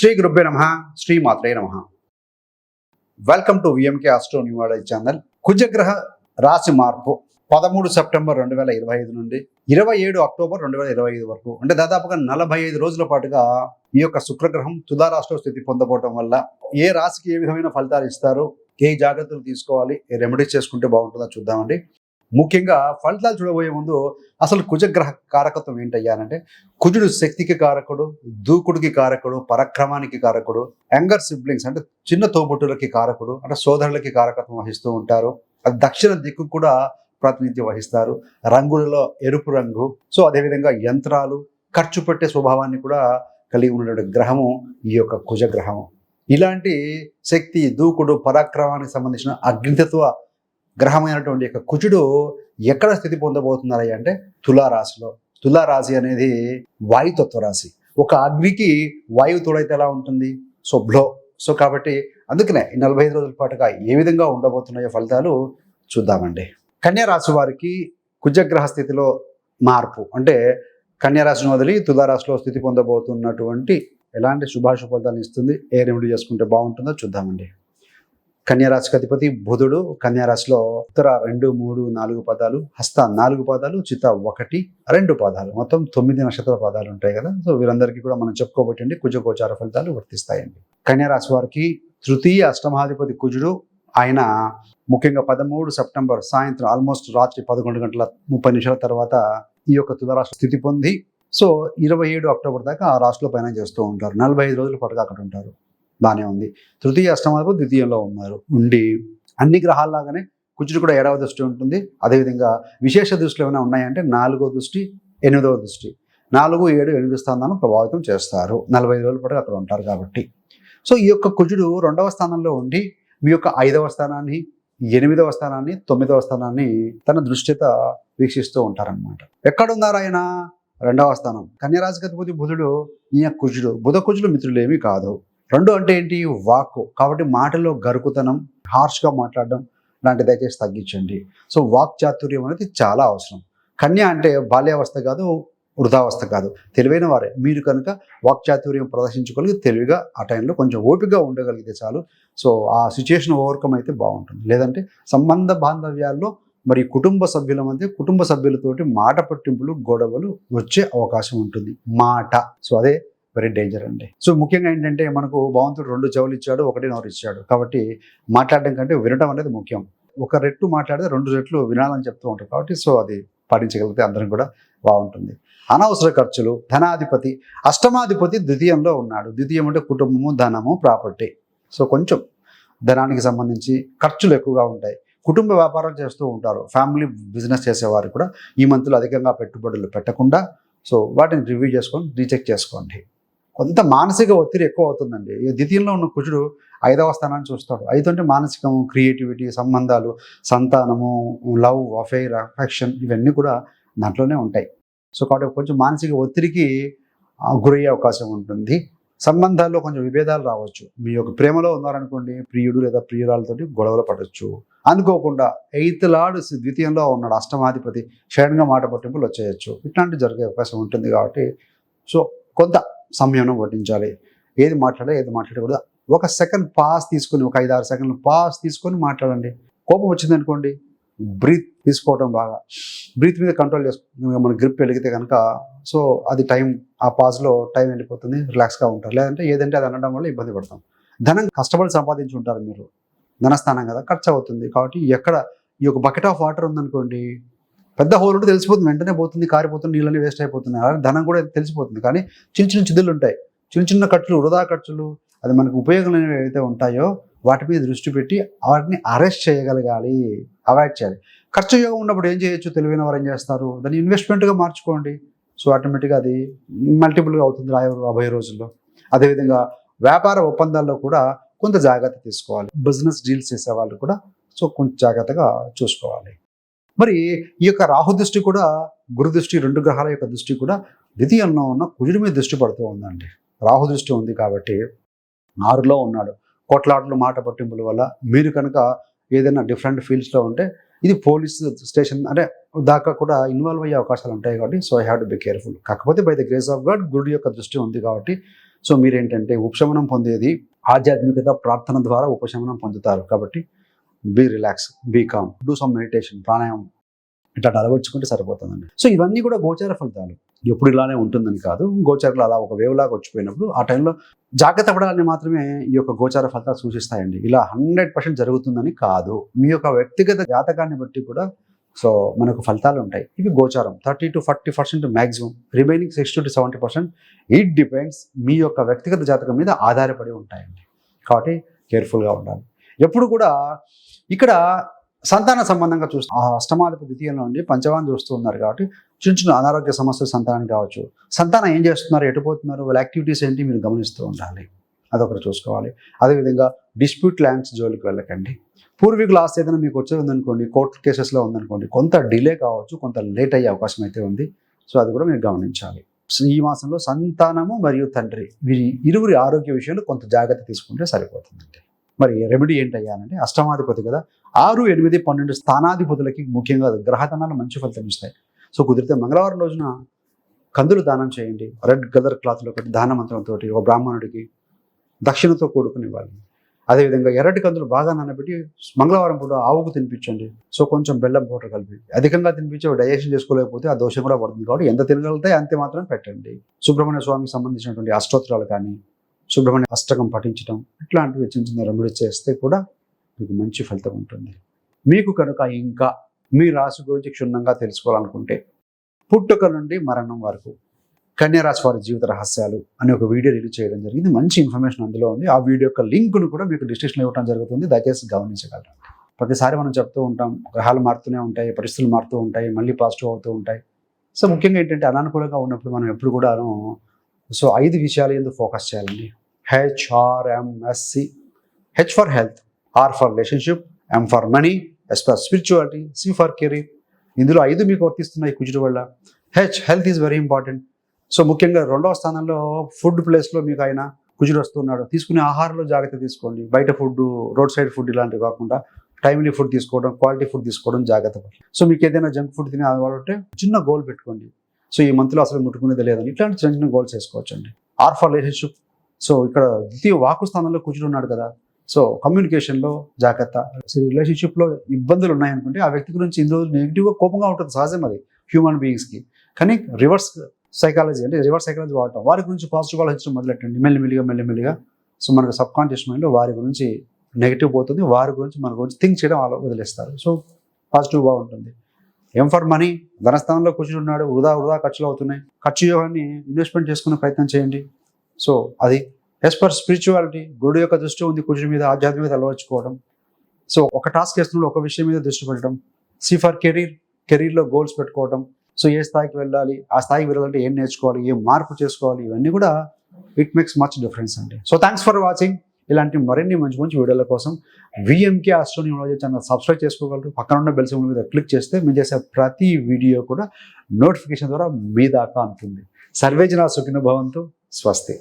శ్రీ గురుబ్బే నమ శ్రీ మాత్రే నమ. Welcome to VMK astro numerology channel కుజగ్రహ రాశి మార్పు పదమూడు సెప్టెంబర్ రెండు వేల ఇరవై ఐదు నుండి ఇరవై ఏడు అక్టోబర్ రెండు వేల ఇరవై ఐదు వరకు. అంటే దాదాపుగా నలభై ఐదు రోజుల పాటుగా ఈ యొక్క శుక్రగ్రహం తుదారాష్ట్ర స్థితి పొందబోవటం వల్ల ఏ రాశికి ఏ విధమైన ఫలితాలు ఇస్తారు ఏ జాగ్రత్తలు తీసుకోవాలి ఏ రెమెడీస్ చేసుకుంటే బాగుంటుందో చూద్దామండి. ముఖ్యంగా ఫలితాలు చూడబోయే ముందు అసలు కుజగ్రహ కారకత్వం ఏంటయ్యానంటే కుజుడు శక్తికి కారకుడు దూకుడికి కారకుడు పరక్రమానికి కారకుడు యంగర్ సిబ్లింగ్స్ అంటే చిన్న తోబుట్టులకి కారకుడు అంటే సోదరులకి కారకత్వం వహిస్తూ ఉంటారు. అది దక్షిణ దిక్కు కూడా ప్రాతినిధ్యం వహిస్తారు. రంగులలో ఎరుపు రంగు సో అదేవిధంగా యంత్రాలు ఖర్చు పెట్టే స్వభావాన్ని కూడా కలిగి ఉన్నటువంటి గ్రహము ఈ యొక్క కుజగ్రహము. ఇలాంటి శక్తి దూకుడు పరాక్రమానికి సంబంధించిన అగ్నితత్వ గ్రహమైనటువంటి యొక్క కుజుడు ఎక్కడ స్థితి పొందబోతున్నారయ్య అంటే తులారాశిలో. తులారాశి అనేది వాయుతత్వ రాశి ఒక అగ్నికి వాయువు తోడైతే ఎలా ఉంటుంది? సో బ్లో సో కాబట్టి అందుకనే ఈ నలభై ఐదు రోజుల పాటుగా ఏ విధంగా ఉండబోతున్నాయో ఫలితాలు చూద్దామండి. కన్యారాశి వారికి కుజగ్రహ స్థితిలో మార్పు. అంటే కన్యా రాశిని వదిలి తులారాశిలో స్థితి పొందబోతున్నటువంటి ఎలాంటి శుభాశుభ ఫలితాలు ఇస్తుంది? ఏ రెమెడీ చేసుకుంటే బాగుంటుందో చూద్దామండి. కన్యారాశికి అధిపతి బుధుడు కన్యారాశిలో ఉత్తర రెండు మూడు నాలుగు పదాలు హస్త నాలుగు పదాలు చిత ఒకటి రెండు పదాలు. మొత్తం తొమ్మిది నక్షత్ర పదాలు ఉంటాయి కదా. సో వీరందరికీ కూడా మనం చెప్పుకోబట్టండి. కుజగోచార ఫలితాలు వర్తిస్తాయండి. కన్యారాశి వారికి తృతీయ అష్టమాధిపతి కుజుడు. ఆయన ముఖ్యంగా పదమూడు సెప్టెంబర్ సాయంత్రం ఆల్మోస్ట్ రాత్రి పదకొండు గంటల ముప్పై నిమిషాల తర్వాత ఈ యొక్క తులరాశి స్థితి పొంది సో ఇరవై ఏడు అక్టోబర్ దాకా ఆ రాష్ట్రంలో పైన చేస్తూ ఉంటారు. నలభై ఐదు రోజుల పాటుగా అక్కడ ఉంటారు. బాగానే ఉంది. తృతీయ అష్టమాధిపతి ద్వితీయంలో ఉన్నారు. ఉండి అన్ని గ్రహాల్లాగానే కుజుడు కూడా ఏడవ దృష్టి ఉంటుంది. అదేవిధంగా విశేష దృష్టిలు ఏమైనా ఉన్నాయంటే నాలుగో దృష్టి ఎనిమిదవ దృష్టి. నాలుగు ఏడు ఎనిమిది స్థానాలను ప్రభావితం చేస్తారు. నలభై ఐదు రోజుల పాటు అక్కడ ఉంటారు కాబట్టి. సో ఈ యొక్క కుజుడు రెండవ స్థానంలో ఉండి మీ యొక్క ఐదవ స్థానాన్ని ఎనిమిదవ స్థానాన్ని తొమ్మిదవ స్థానాన్ని తన దృష్టిత వీక్షిస్తూ ఉంటారనమాట ఎక్కడున్నారు ఆయన రెండవ స్థానం. కన్యరాశికి బుధుడు ఈయన కుజుడు. బుధ కుజుడు మిత్రులేమీ కాదు. రెండు అంటే ఏంటి? వాక్కు. కాబట్టి మాటలో గరుకుతనం హార్ష్గా మాట్లాడడం లాంటి దయచేసి తగ్గించండి. సో వాక్ చాతుర్యం అనేది చాలా అవసరం. కన్య అంటే బాల్యావస్థ కాదు వృధావస్థ కాదు. తెలివైన వారే. మీరు కనుక వాక్ చాతుర్యం ప్రదర్శించుకోగలిగి తెలివిగా ఆ టైంలో కొంచెం ఓపికగా ఉండగలిగితే చాలు. సో ఆ సిచ్యుయేషన్ ఓవర్కమ్ అయితే బాగుంటుంది. లేదంటే సంబంధ బాంధవ్యాల్లో మరి కుటుంబ సభ్యుల మధ్య కుటుంబ సభ్యులతోటి మాట పట్టింపులు గొడవలు వచ్చే అవకాశం ఉంటుంది. మాట. సో అదే వెరీ డేంజర్ అండి. సో ముఖ్యంగా ఏంటంటే మనకు భగవంతుడు రెండు చెవులు ఇచ్చాడు ఒకటి నోరు ఇచ్చాడు. కాబట్టి మాట్లాడడం కంటే వినడం అనేది ముఖ్యం. ఒక రెట్టు మాట్లాడితే రెండు రెట్లు వినాలని చెప్తూ ఉంటారు కాబట్టి సో అది పాటించగలిగితే అందరం కూడా బాగుంటుంది. అనవసర ఖర్చులు ధనాధిపతి అష్టమాధిపతి ద్వితీయంలో ఉన్నాడు. ద్వితీయం అంటే కుటుంబము ధనము ప్రాపర్టీ. సో కొంచెం ధనానికి సంబంధించి ఖర్చులు ఎక్కువగా ఉంటాయి. కుటుంబ వ్యాపారం చేస్తూ ఉంటారు. ఫ్యామిలీ బిజినెస్ చేసేవారు కూడా ఈ మంత్లో అధికంగా పెట్టుబడులు పెట్టకుండా సో వాటిని రివ్యూ చేసుకొని రీచెక్ చేసుకోండి. కొంత మానసిక ఒత్తిడి ఎక్కువ అవుతుందండి ఈ ద్వితీయంలో ఉన్న కుజుడు ఐదవ స్థానాన్ని చూస్తాడు. ఐదు అంటే మానసికము క్రియేటివిటీ సంబంధాలు సంతానము లవ్ అఫైర్ అఫెక్షన్ ఇవన్నీ కూడా దాంట్లోనే ఉంటాయి. సో కాబట్టి కొంచెం మానసిక ఒత్తిడికి గురయ్యే అవకాశం ఉంటుంది. సంబంధాల్లో కొంచెం విభేదాలు రావచ్చు. మీ యొక్క ప్రేమలో ఉన్నారనుకోండి ప్రియుడు లేదా ప్రియురాలతోటి గొడవలు పడవచ్చు అనుకోకుండా ఎయిత్ లార్డ్ ద్వితీయంలో ఉన్నాడు అష్టమాధిపతి షడన్గా మాట పట్టింపులు వచ్చేయచ్చు. ఇట్లాంటివి జరిగే అవకాశం ఉంటుంది కాబట్టి. సో కొంత సంయమనం వడ్డించాలి. ఏది మాట్లాడాలి ఏది మాట్లాడకూడదు. ఒక సెకండ్ పాస్ తీసుకొని ఒక ఐదు ఆరు సెకండ్లు పాస్ తీసుకొని మాట్లాడండి. కోపం వచ్చింది అనుకోండి బ్రీత్ తీసుకోవడం బాగా. బ్రీత్ మీద కంట్రోల్ చేసుకుని మన గ్రిప్ వెలిగితే కనుక సో అది టైం ఆ పాజ్లో టైం వెళ్ళిపోతుంది రిలాక్స్గా ఉంటారు. లేదంటే ఏదంటే అది అనడం వల్ల ఇబ్బంది పడతాం. ధనం కష్టపడి సంపాదించి ఉంటారు మీరు. ధనస్థానం కదా ఖర్చు అవుతుంది కాబట్టి ఎక్కడ ఈ యొక్క బకెట్ ఆఫ్ వాటర్ ఉందనుకోండి పెద్ద హోల్ ఉంటే తెలిసిపోతుంది. వెంటనే పోతుంది కారిపోతుంది నీళ్ళని వేస్ట్ అయిపోతుంది అలాగే ధనం కూడా తెలిసిపోతుంది. కానీ చిన్న చిన్న చిదులు ఉంటాయి. చిన్న చిన్న ఖర్చులు వృధా ఖర్చులు అది మనకు ఉపయోగమైనవి ఏవైతే ఉంటాయో వాటి మీద దృష్టి పెట్టి వాటిని అరెస్ట్ చేయగలగాలి. అవాయిడ్ చేయాలి. ఖర్చు యోగం ఉన్నప్పుడు ఏం చేయొచ్చు? తెలివైన వారు ఏం చేస్తారు? దాన్ని ఇన్వెస్ట్మెంట్గా మార్చుకోండి. సో ఆటోమేటిక్గా అది మల్టిపుల్గా అవుతుంది రాయ రాబోయే రోజుల్లో. అదేవిధంగా వ్యాపార ఒప్పందాల్లో కూడా కొంత జాగ్రత్త తీసుకోవాలి. బిజినెస్ డీల్స్ చేసే వాళ్ళు కూడా సో కొంచెం జాగ్రత్తగా చూసుకోవాలి. మరి ఈ యొక్క రాహు దృష్టి కూడా గురు దృష్టి రెండు గ్రహాల యొక్క దృష్టి కూడా ద్వితీయంలో ఉన్న కుజుడి మీద దృష్టి పడుతూ ఉందండి. రాహు దృష్టి ఉంది కాబట్టి ఆరులో ఉన్నాడు. కొట్లాటలు మాట పట్టింపుల వల్ల మీరు కనుక ఏదైనా డిఫరెంట్ ఫీల్డ్స్లో ఉంటే ఇది పోలీస్ స్టేషన్ అంటే దాకా కూడా ఇన్వాల్వ్ అయ్యే అవకాశాలు ఉంటాయి కాబట్టి so I have to be careful కాకపోతే by the grace of God గురుడు యొక్క దృష్టి ఉంది కాబట్టి సో మీరేంటంటే ఉపశమనం పొందేది ఆధ్యాత్మికత ప్రార్థన ద్వారా ఉపశమనం పొందుతారు కాబట్టి be relax be calm do some meditation ప్రాణాయామం. ఇట్లా అలవర్చుకుంటే సరిపోతుందండి. సో ఇవన్నీ కూడా గోచార ఫలితాలు. ఎప్పుడు ఇలానే ఉంటుందని కాదు. గోచారాలు అలా ఒక వేవ్లాగా వచ్చిపోయినప్పుడు ఆ టైంలో జాగ్రత్త పడాలని మాత్రమే ఈ యొక్క గోచార ఫలితాలు సూచిస్తాయండి. ఇలా హండ్రెడ్ పర్సెంట్ జరుగుతుందని కాదు. మీ యొక్క వ్యక్తిగత జాతకాన్ని బట్టి కూడా సో మనకు ఫలితాలు ఉంటాయి. ఇవి గోచారం. Thirty to forty percent maximum remaining sixty to seventy percent. It depends మీ యొక్క వ్యక్తిగత జాతకం మీద ఆధారపడి ఉంటాయండి. కాబట్టి కేర్ఫుల్గా ఉండాలి. ఎప్పుడు కూడా ఇక్కడ సంతాన సంబంధంగా చూస్తూ ఆ అష్టమాధిపతి ద్వితీయంలో ఉండి పంచమాన్ని చూస్తూ ఉన్నారు కాబట్టి చిన్న చిన్న అనారోగ్య సమస్యలు సంతానానికి కావచ్చు. సంతానం ఏం చేస్తున్నారు? ఎటుపోతున్నారు వాళ్ళ యాక్టివిటీస్ ఏంటి? మీరు గమనిస్తూ ఉండాలి. అదొకటి చూసుకోవాలి. అదేవిధంగా డిస్ప్యూట్ ల్యాండ్స్ జోలికి వెళ్ళకండి. పూర్వీకుల ఆస్తి ఏదైనా మీకు వచ్చేది ఉందనుకోండి కోర్టు కేసెస్లో ఉందనుకోండి కొంత డిలే కావచ్చు కొంత లేట్ అయ్యే అవకాశం అయితే ఉంది. సో అది కూడా మీరు గమనించాలి. సో ఈ మాసంలో సంతానము మరియు తండ్రి వీరి ఇరువురి ఆరోగ్య విషయంలో కొంత జాగ్రత్త తీసుకుంటే సరిపోతుందండి. మరి రెమెడీ ఏంటయ్యా అంటే అష్టమాధిపతి కదా. ఆరు ఎనిమిది పన్నెండు స్థానాధిపతులకి ముఖ్యంగా గ్రహదానాలు మంచి ఫలితం ఇస్తాయి. సో కుదిరితే మంగళవారం రోజున కందులు దానం చేయండి. రెడ్ కలర్ క్లాత్లో ఒకటి దాన మంత్రంతో ఒక బ్రాహ్మణుడికి దక్షిణతో కూడుకుని ఇవ్వాలి అదేవిధంగా ఎర్రటి కందులు బాగా నానబెట్టి మంగళవారం పూట ఆవుకు తినిపించండి. సో కొంచెం బెల్లం పౌడర్ కలిపి అధికంగా తినిపించి డైజెషన్ చేసుకోలేకపోతే ఆ దోషం కూడా పడుతుంది కాబట్టి ఎంత తినగలితే అంతే మాత్రం పెట్టండి. సుబ్రహ్మణ్య స్వామికి సంబంధించినటువంటి అష్టోత్తరాలు కానీ సుబ్రహ్మణ్య అష్టకం పఠించడం ఇట్లాంటివి చిన్న చిన్న రెమెడీ చేస్తే కూడా మీకు మంచి ఫలితం ఉంటుంది. మీకు కనుక ఇంకా మీ రాశి గురించి క్షుణ్ణంగా తెలుసుకోవాలనుకుంటే పుట్టుక నుండి మరణం వరకు కన్యారాశి వారి జీవిత రహస్యాలు అనే ఒక వీడియో రిలీజ్ చేయడం జరిగింది. మంచి ఇన్ఫర్మేషన్ అందులో ఉంది. ఆ వీడియో యొక్క లింక్ను కూడా మీకు డిస్క్రిప్షన్లో ఇవ్వడం జరుగుతుంది. దయచేసి గమనించగలరు. ప్రతిసారి మనం చెప్తూ ఉంటాం గ్రహాలు మారుతూనే ఉంటాయి పరిస్థితులు మారుతూ ఉంటాయి మళ్ళీ పాజిటివ్ అవుతూ ఉంటాయి. సో ముఖ్యంగా ఏంటంటే అనానుకూలంగా ఉన్నప్పుడు మనం ఎప్పుడు కూడాను సో ఐదు విషయాలు ఎందుకు ఫోకస్ చేయాలండి? HRMSC H for health R for relationship M for money S for spirituality C for career ఇందులో ఐదు మీకు వర్తిస్తున్నాయి కుజుడు వల్ల H health is very important so ముఖ్యంగా రెండవ స్థానంలో ఫుడ్ ప్లేస్లో మీకు ఆయన కుజుడు వస్తున్నాడు. తీసుకునే ఆహారంలో జాగ్రత్త తీసుకోండి. బయట ఫుడ్ రోడ్ సైడ్ ఫుడ్ ఇలాంటివి కాకుండా టైమ్లీ ఫుడ్ తీసుకోవడం క్వాలిటీ ఫుడ్ తీసుకోవడం జాగ్రత్త పడాలి. సో మీకు ఏదైనా జంక్ ఫుడ్ తినే అలవాటు చిన్న గోల్ పెట్టుకోండి. సో ఈ మంత్లో అసలు ముట్టుకునేది లేదని ఇట్లాంటి చిన్న చిన్న గోల్స్ వేసుకోవచ్చండి ఆర్ ఫర్ రిలేషన్షిప్ సో ఇక్కడ ద్వితీయ వాకు స్థానంలో కూర్చుని ఉన్నాడు కదా. సో కమ్యూనికేషన్లో జాగ్రత్త. రిలేషన్షిప్లో ఇబ్బందులు ఉన్నాయనుకుంటే ఆ వ్యక్తి గురించి ఇన్ని రోజులు నెగిటివ్గా కోపంగా ఉంటుంది. సహజం అది. హ్యూమన్ బీయింగ్స్కి కానీ రివర్స్ సైకాలజీ అంటే రివర్స్ సైకాలజీ వాడటం. వారి గురించి పాజిటివ్ ఆలోచించడం మొదలెట్టండి. మెల్లిమెల్లిగా మెల్లిమెల్లిగా. సో మనకు సబ్ కాన్షియస్ మైండ్లో వారి గురించి నెగిటివ్ పోతుంది. వారి గురించి మన గురించి థింక్ చేయడం అలా వదిలేస్తారు. సో పాజిటివ్ బాగుంటుంది ఏం ఫర్ మనీ ధనస్థానంలో కూర్చుని ఉన్నాడు. వృధా వృధా ఖర్చులు అవుతున్నాయి. ఖర్చు యోగాన్ని ఇన్వెస్ట్మెంట్ చేసుకునే ప్రయత్నం చేయండి. సో అది ఎస్ పర్ స్పిరిచువాలిటీ గుడి యొక్క దృష్టి ఉంది కుజుడి మీద ఆధ్యాత్మికత అలవర్చుకోవడం. సో ఒక టాస్క్ చేస్తున్నప్పుడు ఒక విషయం మీద దృష్టి పెట్టడం. సి ఫర్ కెరీర్ కెరీర్లో గోల్స్ పెట్టుకోవడం. సో ఏ స్థాయికి వెళ్ళాలి ఆ స్థాయికి వెళ్ళాలంటే ఏం నేర్చుకోవాలి ఏం మార్పు చేసుకోవాలి ఇవన్నీ కూడా ఇట్ మేక్స్ మచ్ డిఫరెన్స్ అండి. సో థ్యాంక్స్ ఫర్ వాచింగ్ ఇలాంటి మరిన్ని మంచి మంచి వీడియోల కోసం విఎంకే ఆస్ట్రోనియాలజీ ఛానల్ సబ్స్క్రైబ్ చేసుకోగలరు. పక్కన ఉన్న బెల్ సింబల్ మీద క్లిక్ చేస్తే మేము చేసే ప్రతి వీడియో కూడా నోటిఫికేషన్ ద్వారా మీ దాకా అందుతుంది సర్వేజన సుఖిన భవంతు స్వస్తి.